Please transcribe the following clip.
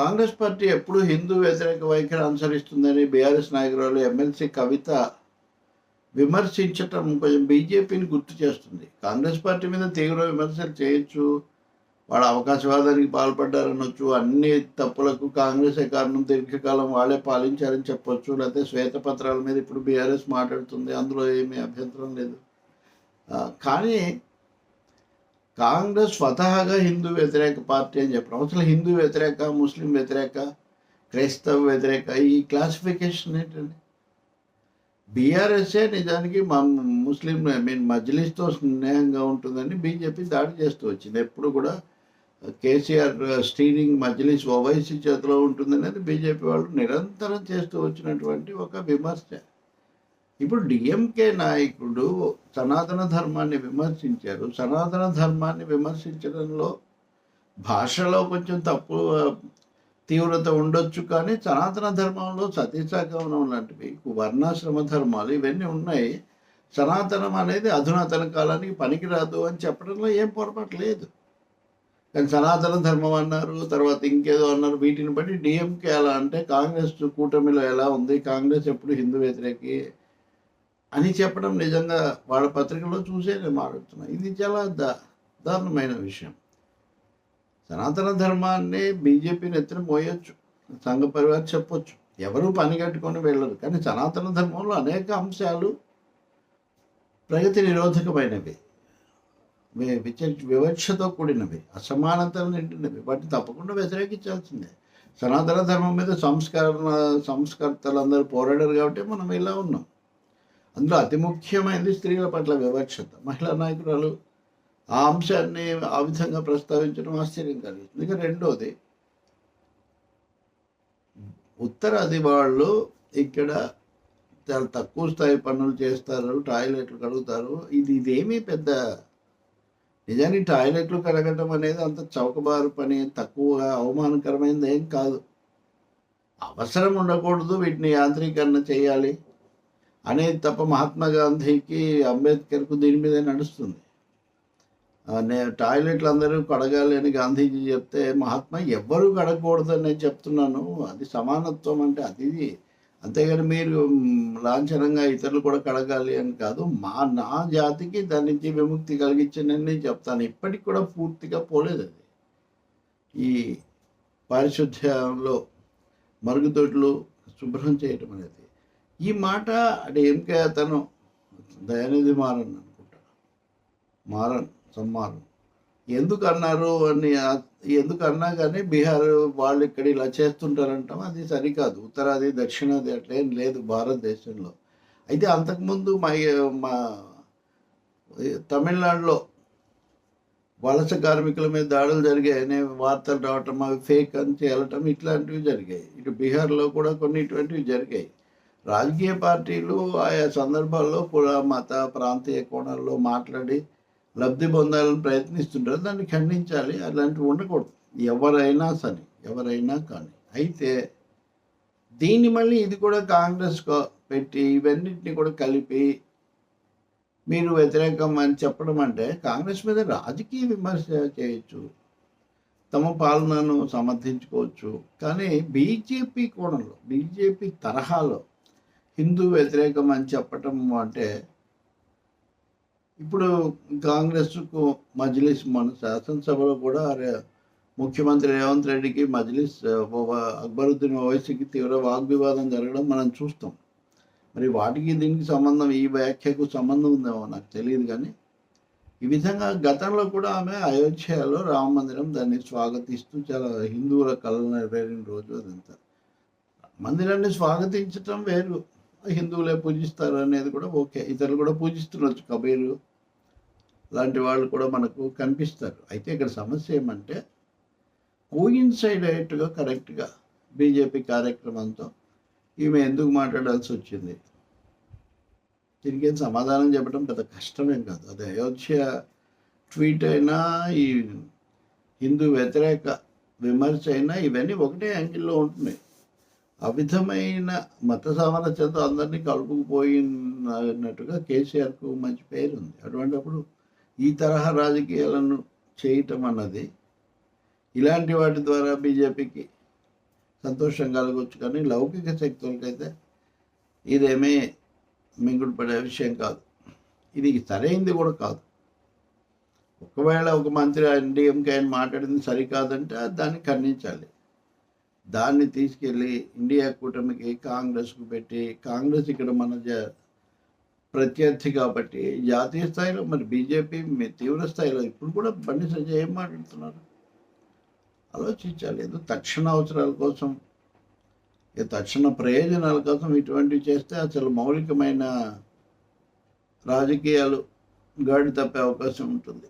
Congress party ఎప్పుడు హిందూ వ్యతిరేక వైఖరి అనుసరిస్తుందని బీఆర్ఎస్ నాయకురాలు ఎమ్మెల్సీ కవిత విమర్శించటం కొంచెం బీజేపీని గుర్తు చేస్తుంది. కాంగ్రెస్ పార్టీ మీద తీవ్ర విమర్శలు చేయొచ్చు వాళ్ళ అవకాశవాదానికి పాల్పడ్డారనొచ్చు అన్ని తప్పులకు కాంగ్రెస్ కారణం దీర్ఘకాలం వాళ్ళే పాలించారని చెప్పొచ్చు లేకపోతే శ్వేతపత్రాల మీద ఇప్పుడు బీఆర్ఎస్ మాట్లాడుతుంది అందులో ఏమీ అభ్యంతరం లేదు. కానీ కాంగ్రెస్ స్వతహాగా హిందూ వ్యతిరేక పార్టీ అని చెప్పడం అసలు హిందూ వ్యతిరేక ముస్లిం వ్యతిరేక క్రైస్తవ వ్యతిరేక ఈ క్లాసిఫికేషన్ ఏంటండి? బీఆర్ఎస్ఏ నిజానికి మా ముస్లిం ఐ మీన్ మజ్లిస్తో స్నేహంగా ఉంటుందని బీజేపీ దాడి చేస్తూ వచ్చింది. ఎప్పుడు కూడా కేసీఆర్ స్టీరింగ్ మజ్లిస్ ఓవైసీ చేతిలో ఉంటుందనేది బీజేపీ వాళ్ళు నిరంతరం చేస్తూ వచ్చినటువంటి ఒక విమర్శ. ఇప్పుడు డిఎంకే నాయకుడు సనాతన ధర్మాన్ని విమర్శించారు. సనాతన ధర్మాన్ని విమర్శించడంలో భాషలో కొంచెం తప్పు తీవ్రత ఉండొచ్చు కానీ సనాతన ధర్మంలో సతీసాగమనం లాంటివి వర్ణాశ్రమ ధర్మాలు ఇవన్నీ ఉన్నాయి. సనాతనం అనేది అధునాతన కాలానికి పనికిరాదు అని చెప్పడంలో ఏం పొరపాటు లేదు. కానీ సనాతన ధర్మం అన్నారు తర్వాత ఇంకేదో అన్నారు వీటిని బట్టి డిఎంకే ఎలా అంటే కాంగ్రెస్ కూటమిలో ఎలా ఉంది? కాంగ్రెస్ ఎప్పుడు హిందూ వ్యతిరేకి అని చెప్పడం నిజంగా వాళ్ళ పత్రికలో చూసే నేను ఇది చాలా దా దారుణమైన విషయం. సనాతన ధర్మాన్ని బీజేపీని ఎత్తున మోయొచ్చు. సంఘ పరివార్ చెప్పొచ్చు. ఎవరు పని కట్టుకొని వెళ్ళరు. కానీ సనాతన ధర్మంలో అనేక అంశాలు ప్రగతి నిరోధకమైనవి. విచ- వివక్షతో కూడినవి. అసమానతలు నిండినవి. వాటిని తప్పకుండా వ్యతిరేకించాల్సిందే. సనాతన ధర్మం మీద సంస్కరణ సంస్కర్తలు అందరూ పోరాడారు కాబట్టి మనం ఇలా ఉన్నాం. అందులో అతి ముఖ్యమైనది స్త్రీల పట్ల వివక్షత. మహిళా నాయకురాలు ఆ అంశాన్ని ఆ విధంగా ప్రస్తావించడం ఆశ్చర్యం కలిగిస్తుంది ఇక రెండోది ఉత్తరాది వాళ్ళు ఇక్కడ చాలా తక్కువ స్థాయి పనులు చేస్తారు టాయిలెట్లు కడుగుతారు. ఇది ఇదేమీ పెద్ద నిజానికి టాయిలెట్లు కడగటం అనేది అంత చౌకబారు పని తక్కువగా అవమానకరమైనది ఏం కాదు. అవసరం ఉండకూడదు వీటిని యాంత్రీకరణ చేయాలి. అనేది తప్ప మహాత్మా గాంధీకి అంబేద్కర్కు దీని మీదే నడుస్తుంది. నేను టాయిలెట్లు అందరూ కడగాలి అని గాంధీజీ చెప్తే మహాత్మా ఎవ్వరూ కడగకూడదని నేను చెప్తున్నాను. అది సమానత్వం అంటే అది. అంతేగాని మీరు లాంఛనంగా ఇతరులు కూడా కడగాలి అని కాదు. మా నా జాతికి దాని నుంచి విముక్తి కలిగించనని నేను చెప్తాను. ఇప్పటికి కూడా పూర్తిగా పోలేదు అది. ఈ పారిశుద్ధ్యంలో మరుగుదొడ్లు శుభ్రం చేయటం అనేది. ఈ మాట అంటే ఎంకే అతను దయనిధి మారన్ అనుకుంటా. మారన్ సమ్మారన్. ఎందుకు అన్నారు అని ఎందుకు అన్నా కానీ బీహార్ వాళ్ళు ఇక్కడ ఇలా చేస్తుంటారంటాం అది సరికాదు. ఉత్తరాది దక్షిణాది అట్లేం లేదు భారతదేశంలో. అయితే అంతకుముందు మా మా తమిళనాడులో వలస కార్మికుల మీద దాడులు జరిగాయి వార్తలు రావటం అవి ఫేక్ అని చేయటం ఇట్లాంటివి జరిగాయి. ఇటు బీహార్లో కూడా కొన్ని ఇటువంటివి జరిగాయి. రాజకీయ పార్టీలు ఆయా సందర్భాల్లో కుల మత ప్రాంతీయ కోణాల్లో మాట్లాడి లబ్ధి పొందాలని ప్రయత్నిస్తుంటారు. దాన్ని ఖండించాలి. అలాంటివి ఉండకూడదు. ఎవరైనా సరే ఎవరైనా కానీ. అయితే దీన్ని మళ్ళీ ఇది కూడా కాంగ్రెస్ పెట్టి ఇవన్నిటిని కూడా కలిపి మీరు వ్యతిరేకం అని చెప్పడం అంటే కాంగ్రెస్ మీద రాజకీయ విమర్శ చేయొచ్చు. తమ పాలనను సమర్థించుకోవచ్చు. కానీ బీజేపీ కోణంలో బీజేపీ తరహాలో హిందూ వ్యతిరేకం అని చెప్పటం అంటే ఇప్పుడు కాంగ్రెస్కు మజ్లిస్ మన శాసనసభలో కూడా ముఖ్యమంత్రి రేవంత్ రెడ్డికి మజ్లిస్ అక్బరుద్దీన్ ఓవైసీకి తీవ్ర వాగ్వివాదం జరగడం మనం చూస్తాం. మరి వాటికి దీనికి సంబంధం ఈ వ్యాఖ్యకు సంబంధం ఉందేమో నాకు తెలియదు కానీ ఈ విధంగా గతంలో కూడా ఆమె అయోధ్యలో రామ మందిరం దాన్ని స్వాగతిస్తూ చాలా హిందువుల కళలు నెరవేరిన రోజు అదంతా. మందిరాన్ని స్వాగతించటం వేరు. హిందువులే పూజిస్తారు అనేది కూడా ఓకే. ఇతరులు కూడా పూజిస్తుండొచ్చు. కబీరు లాంటి వాళ్ళు కూడా మనకు కనిపిస్తారు. అయితే ఇక్కడ సమస్య ఏమంటే కోయిన్సైడ్ అయ్యేట్టుగా కరెక్ట్గా బీజేపీ కార్యక్రమంతో ఈమె ఎందుకు మాట్లాడాల్సి వచ్చింది? దీనికి సమాధానం చెప్పడం పెద్ద కష్టమేం కాదు. అది అయోధ్య ట్వీట్ అయినా ఈ హిందూ వ్యతిరేక విమర్శ అయినా ఇవన్నీ ఒకటే యాంగిల్లో ఉంటున్నాయి. అవిధమైన మత మత సామరస్యంతో అందరినీ కలుపుకుపోయినట్టుగా కేసీఆర్కు మంచి పేరు ఉంది అటువంటిప్పుడు ఈ తరహా రాజకీయాలను చేయటం అన్నది ఇలాంటి వాటి ద్వారా బీజేపీకి సంతోషం కలగవచ్చు కానీ లౌకిక శక్తులకైతే ఇదేమీ మింగుడు పడే విషయం కాదు. ఇది సరైంది కూడా కాదు. ఒకవేళ ఒక మంత్రి ఎన్డీఎంకే ఆయన మాట్లాడింది సరికాదంటే దాన్ని ఖండించాలి. దాన్ని తీసుకెళ్ళి ఇండియా కూటమికి కాంగ్రెస్కు పెట్టి కాంగ్రెస్ ఇక్కడ మన జ- ప్రత్యర్థి కాబట్టి జాతీయ స్థాయిలో మరి బీజేపీ మీ- తీవ్ర స్థాయిలో ఇప్పుడు కూడా బండి సంజయ్ ఏం మాట్లాడుతున్నారు? ఆలోచించాలి. ఏదో తక్షణ అవసరాల కోసం ఈ తక్షణ ప్రయోజనాల కోసం ఇటువంటివి చేస్తే అసలు మౌలికమైన రాజకీయాలు గాడి తప్పే అవకాశం ఉంటుంది.